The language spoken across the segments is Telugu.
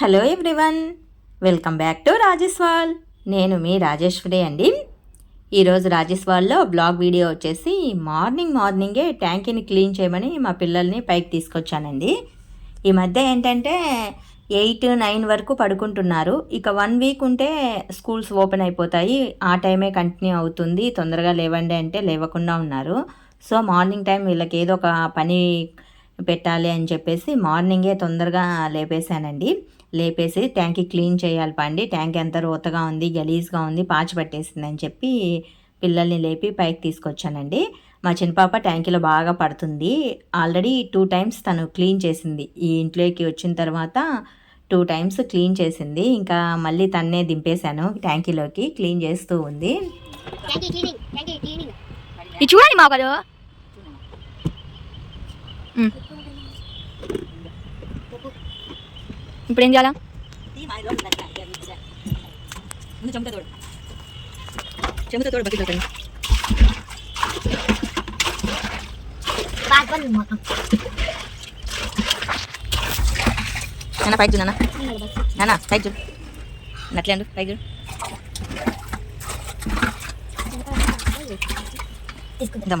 Hello everyone welcome back to రాజేశ్వాల్ నేను మీ రాజేశ్వరి అండి. ఈరోజు రాజేశ్వాల్లో బ్లాగ్ వీడియో వచ్చేసి మార్నింగ్ మార్నింగే ట్యాంకీని క్లీన్ చేయమని మా పిల్లల్ని పైకి తీసుకొచ్చానండి. ఈ మధ్య ఏంటంటే ఎయిట్ నైన్ వరకు పడుకుంటున్నారు. ఇక వన్ వీక్ ఉంటే స్కూల్స్ ఓపెన్ అయిపోతాయి. ఆ టైమే కంటిన్యూ అవుతుంది. తొందరగా లేవండి అంటే లేవకుండా ఉన్నారు. సో మార్నింగ్ టైం వీళ్ళకి ఏదో ఒక పని పెట్టాలి అని చెప్పేసి మార్నింగే తొందరగా లేపేశానండి. లేపేసి ట్యాంక్ క్లీన్ చేయాలి పండి. ట్యాంక్ ఎంత రోతగా ఉంది గలీజ్గా ఉంది పాచి పట్టేసింది అని చెప్పి పిల్లల్ని లేపి పైకి తీసుకొచ్చానండి. మా చిన్నపాప ట్యాంకీలో బాగా పడుతుంది. ఆల్రెడీ టూ టైమ్స్ తను క్లీన్ చేసింది. ఈ ఇంట్లోకి వచ్చిన తర్వాత టూ టైమ్స్ క్లీన్ చేసింది. ఇంకా మళ్ళీ తన్నే దింపేశాను ట్యాంకీలోకి క్లీన్ చేస్తూ ఉంది. చూడండి మా ఇప్పుడు ఏం చేయాలా చెంబుతో తోడు. బకెట్లో పెట్టండి. బాగా బంద్ మొత్తం నాన్న. పైకి చూడు. నాన్న నాన్న పైకి చూడు. నట్లే అండు పైకి చూడు తీసుకుందాం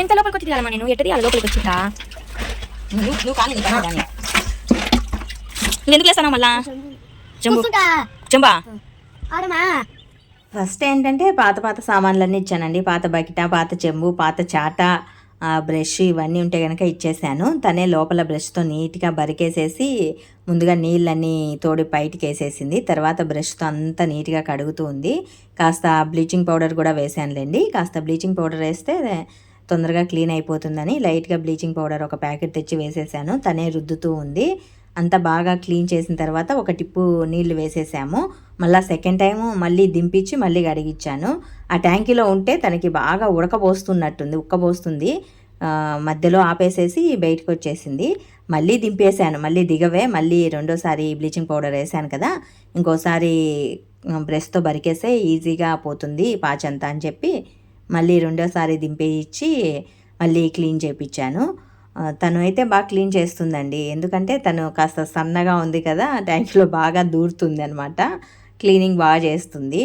ఎంత లోపలికి వచ్చి తీయాలమ్మా నేను? ఎట్టది? లోపలికి వచ్చిందా? నువ్వు నువ్వు కానీ నీ పని దాన్ని. నువ్వు ఎందుకు వేస్తాను మళ్ళా? చెంబు. కూర్చుంటా. చెంబా. ఆడమా? ఫస్ట్ ఏంటంటే పాత పాత సామాన్లన్నీ ఇచ్చానండి. పాత బకెట పాత చెంబు పాత చాట బ్రష్ ఇవన్నీ ఉంటే కనుక ఇచ్చేసాను. తనే లోపల బ్రష్తో నీట్గా బరికేసేసి ముందుగా నీళ్ళన్నీ తోడి బయటికి వేసేసింది తర్వాత బ్రష్తో అంతా నీట్గా కడుగుతూ ఉంది. కాస్త బ్లీచింగ్ పౌడర్ కూడా వేసానులేండి కాస్త బ్లీచింగ్ పౌడర్ వేస్తే తొందరగా క్లీన్ అయిపోతుందని లైట్గా బ్లీచింగ్ పౌడర్ ఒక ప్యాకెట్ తెచ్చి వేసేసాను. తనే రుద్దుతూ ఉంది. అంతా బాగా క్లీన్ చేసిన తర్వాత ఒక టిప్పు నీళ్ళు వేసేసాము. మళ్ళీ సెకండ్ టైం మళ్ళీ దింపించి మళ్ళీ కడిగిచ్చాను. ఆ ట్యాంకీలో ఉంటే తనకి బాగా ఉడకబోస్తున్నట్టుంది ఉక్కబోస్తుంది. మధ్యలో ఆపేసేసి బయటకు వచ్చేసింది మళ్ళీ దింపేశాను. మళ్ళీ దిగవే మళ్ళీ రెండోసారి బ్లీచింగ్ పౌడర్ వేసాను కదా. ఇంకోసారి బ్రష్తో బరికేస్తే ఈజీగా పోతుంది పాచంతా అని చెప్పి మళ్ళీ రెండోసారి దింపేయించి మళ్ళీ క్లీన్ చేయించాను తను అయితే బాగా క్లీన్ చేస్తుందండి. ఎందుకంటే తను కాస్త సన్నగా ఉంది కదా ట్యాంక్లో బాగా దూరుతుంది అనమాట క్లీనింగ్ బాగా చేస్తుంది.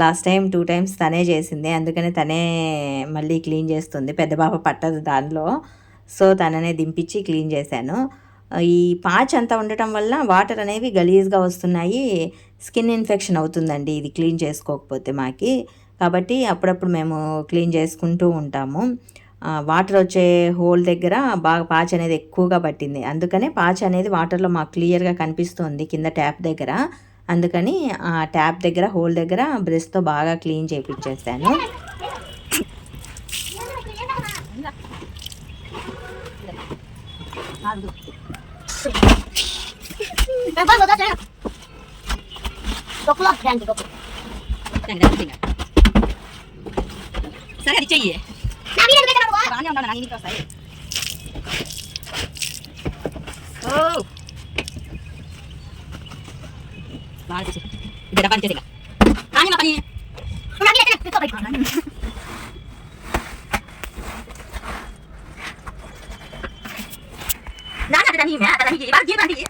లాస్ట్ టైం టూ టైమ్స్ తనే చేసింది. అందుకని తనే మళ్ళీ క్లీన్ చేస్తుంది. పెద్ద పాప పట్టదు దానిలో. సో తననే దింపించి క్లీన్ చేశాను. ఈ పాచ్ అంతా ఉండటం వల్ల వాటర్ అనేవి గలీజ్గా వస్తున్నాయి. స్కిన్ ఇన్ఫెక్షన్ అవుతుందండి. ఇది క్లీన్ చేసుకోకపోతే మాకి. కాబట్టి అప్పుడప్పుడు మేము క్లీన్ చేసుకుంటూ ఉంటాము. వాటర్ వచ్చే హోల్ దగ్గర బాగా పాచ్ అనేది ఎక్కువగా పట్టింది. అందుకనే పాచ్ అనేది వాటర్లో మాకు క్లియర్గా కనిపిస్తుంది కింద ట్యాప్ దగ్గర. అందుకని ఆ ట్యాప్ దగ్గర హోల్ దగ్గర బ్రష్తో బాగా క్లీన్ చేయించేసాను బాగా వదా తొక్కులో ట్యాంకీ తొక్కు సరే అది చెయ్యి నా వీడియో పెట్టాడు వా బాగానే ఉన్నాను నాకు ఇంటికి వస్తాయి ఓ బాగా చేసి ఇది డబ్బా చేసి కానీ మా పని నా వీడియో పెట్టాడు పిక్ అప్ నాన్న అది దాని మే అది దానికి బాగా జీవండి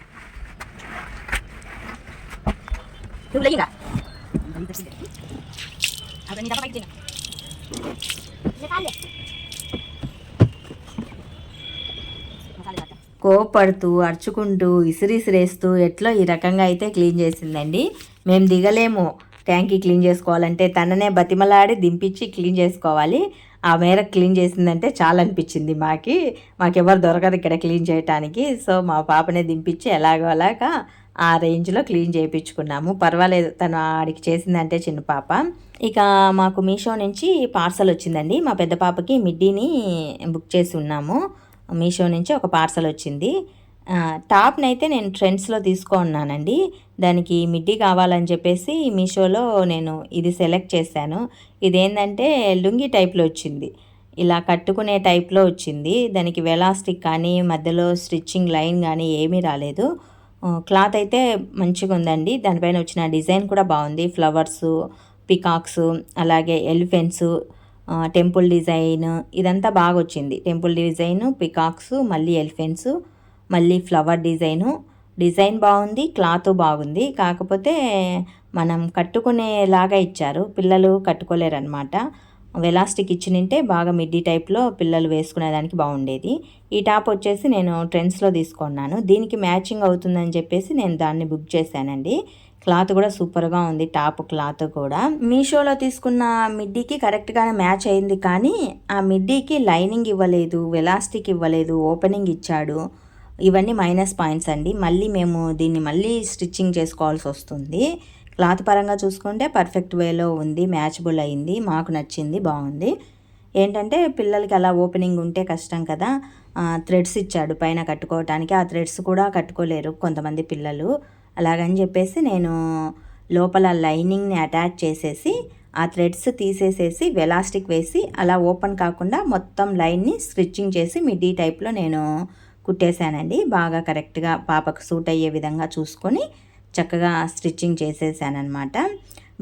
నువ్వు లేయింగా అది నీ డబ్బా పైకి నికాలే కోపడుతూ అరుచుకుంటూ ఇసిరిసిరేస్తూ ఎట్లో ఈ రకంగా అయితే క్లీన్ చేసిందండి. మేము దిగలేము. ట్యాంకి క్లీన్ చేసుకోవాలంటే తననే బతిమలాడి దింపించి క్లీన్ చేసుకోవాలి. ఆ మేర క్లీన్ చేసిందంటే చాలా అనిపించింది మాకి. మాకెవరు దొరకదు ఇక్కడ క్లీన్ చేయటానికి. సో మా పాపనే దింపించి ఎలాగో అలాగా ఆ రేంజ్లో క్లీన్ చేయించుకున్నాము పర్వాలేదు తను ఆడికి చేసిందంటే చిన్న పాప. ఇక మాకు మీషో నుంచి పార్సల్ వచ్చిందండి. మా పెద్ద పాపకి మిడ్డీని బుక్ చేసి ఉన్నాము. మీషో నుంచి ఒక పార్సల్ వచ్చింది. టాప్ని అయితే నేను ట్రెండ్స్లో తీసుకున్నానండి దానికి మిడ్డీ కావాలని చెప్పేసి మీషోలో నేను ఇది సెలెక్ట్ చేశాను. ఇదేంటంటే లుంగి టైప్లో వచ్చింది. ఇలా కట్టుకునే టైప్లో వచ్చింది. దానికి వెలాస్టిక్ కానీ మధ్యలో స్టిచ్చింగ్ లైన్ కానీ ఏమీ రాలేదు. క్లాత్ అయితే మంచిగా ఉందండి. దానిపైన వచ్చిన డిజైన్ కూడా బాగుంది. ఫ్లవర్స్ పికాక్స్ అలాగే ఎలిఫెంట్స్ టెంపుల్ డిజైన్ ఇదంతా బాగా వచ్చింది. టెంపుల్ డిజైన్ పికాక్స్ మళ్ళీ ఎలిఫెంట్స్ మళ్ళీ ఫ్లవర్ డిజైను. డిజైన్ బాగుంది క్లాత్ బాగుంది. కాకపోతే మనం కట్టుకునేలాగా ఇచ్చారు. పిల్లలు కట్టుకోలేరనమాట వెలాస్టిక్ ఇచ్చినింటే బాగా మిడ్డీ టైప్లో పిల్లలు వేసుకునేదానికి బాగుండేది. ఈ టాప్ వచ్చేసి నేను ట్రెండ్స్లో తీసుకున్నాను. దీనికి మ్యాచింగ్ అవుతుందని చెప్పేసి నేను దాన్ని బుక్ చేశానండి. క్లాత్ కూడా సూపర్గా ఉంది టాప్ క్లాత్ కూడా. మీషోలో తీసుకున్న మిడ్డీకి కరెక్ట్గానే మ్యాచ్ అయింది కానీ ఆ మిడ్డీకి లైనింగ్ ఇవ్వలేదు వెలాస్టిక్ ఇవ్వలేదు ఓపెనింగ్ ఇచ్చాడు. ఇవన్నీ మైనస్ పాయింట్స్ అండి. మళ్ళీ మేము దీన్ని మళ్ళీ స్టిచ్చింగ్ చేసుకోవాల్సి వస్తుంది. క్లాత్ పరంగా చూసుకుంటే పర్ఫెక్ట్ వేలో ఉంది మ్యాచబుల్ అయింది మాకు నచ్చింది బాగుంది. ఏంటంటే పిల్లలకి అలా ఓపెనింగ్ ఉంటే కష్టం కదా. థ్రెడ్స్ ఇచ్చాడు పైన కట్టుకోవటానికి. ఆ థ్రెడ్స్ కూడా కట్టుకోలేరు కొంతమంది పిల్లలు. అలాగని చెప్పేసి నేను లోపల లైనింగ్ని అటాచ్ చేసేసి ఆ థ్రెడ్స్ తీసేసేసి వెలాస్టిక్ వేసి అలా ఓపెన్ కాకుండా మొత్తం లైన్ని స్టిచ్చింగ్ చేసి మిడ్డీ టైప్లో నేను కుట్టేశానండి. బాగా కరెక్ట్గా పాపకు సూట్ అయ్యే విధంగా చూసుకొని చక్కగా స్టిచ్చింగ్ చేసేసానమాట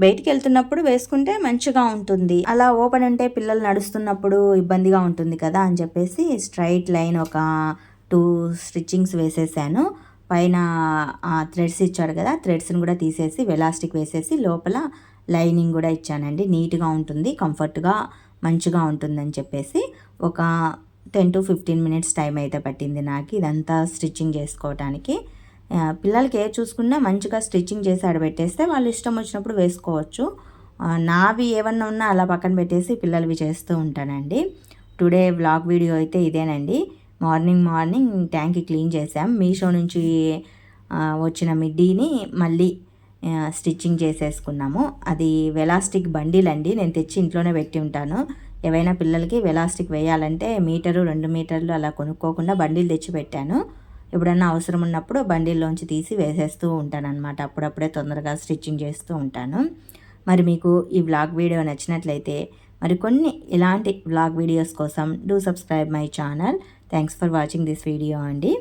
బయటికి వెళ్తున్నప్పుడు వేసుకుంటే మంచిగా ఉంటుంది. అలా ఓపెన్ ఉంటే పిల్లలు నడుస్తున్నప్పుడు ఇబ్బందిగా ఉంటుంది కదా అని చెప్పేసి స్ట్రైట్ లైన్ ఒక టూ స్టిచ్చింగ్స్ వేసేసాను. పైన థ్రెడ్స్ ఇచ్చాడు కదా థ్రెడ్స్ని కూడా తీసేసి వెలాస్టిక్ వేసేసి లోపల లైనింగ్ కూడా ఇచ్చానండి. నీట్గా ఉంటుంది కంఫర్ట్గా మంచిగా ఉంటుందని చెప్పేసి ఒక ten to fifteen minutes time అయితే పట్టింది నాకు ఇదంతా స్టిచ్చింగ్ చేసుకోవటానికి. పిల్లలకి ఏ చూసుకున్నా మంచిగా స్టిచ్చింగ్ చేసి ఆడబెట్టేస్తే వాళ్ళు ఇష్టం వచ్చినప్పుడు వేసుకోవచ్చు. నావి ఏమన్నా ఉన్నా అలా పక్కన పెట్టేసి పిల్లలవి చేస్తూ ఉంటానండి. టుడే వ్లాగ్ వీడియో అయితే ఇదేనండి. మార్నింగ్ మార్నింగ్ ట్యాంక్ క్లీన్ చేసాం మీషో నుంచి వచ్చిన మిడ్డీని మళ్ళీ స్టిచ్చింగ్ చేసేసుకున్నాము. అది వెలాస్టిక్ బండిల్ అండి. నేను తెచ్చి ఇంట్లోనే పెట్టి ఉంటాను. ఏవైనా పిల్లలకి వెలాస్టిక్ వేయాలంటే మీటరు రెండు మీటర్లు అలా కొనుక్కోకుండా బండిల్ తెచ్చి పెట్టాను. ఎప్పుడన్నా అవసరం ఉన్నప్పుడు బండిల్లోంచి తీసి వేసేస్తూ ఉంటాను అనమాట అప్పుడప్పుడే తొందరగా స్టిచ్చింగ్ చేస్తూ ఉంటాను. మరి మీకు ఈ వ్లాగ్ వీడియో నచ్చినట్లయితే మరికొన్ని ఇలాంటి వ్లాగ్ వీడియోస్ కోసం do subscribe my channel. Thanks for watching this video అండి.